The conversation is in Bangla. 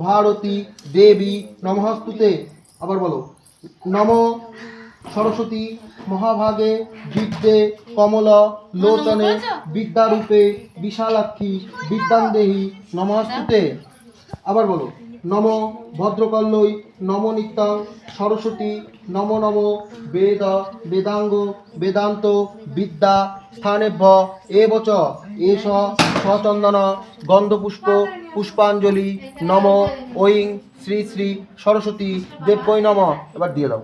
ভারতী দেবী নমহস্তুতে আবার বলো। নম সরস্বতী মহাভাগে বিদ্যে কমল লোচনে বিদ্যারূপে বিশালাক্ষী বিদ্যান্দেহী নমস্তুতে। আবার বলো। নম ভদ্রকল্লই নম নিত্যাং সরস্বতী, নম নম বেদ, বেদাঙ্গ, বেদান্ত, বিদ্যা, স্থানেভ্য, এবচ, এস সচন্দন গন্ধপুষ্প, পুষ্পাঞ্জলি, নম ঐং শ্রী শ্রী সরস্বতী দেব্যই নম। এবার দিয়ে দাও।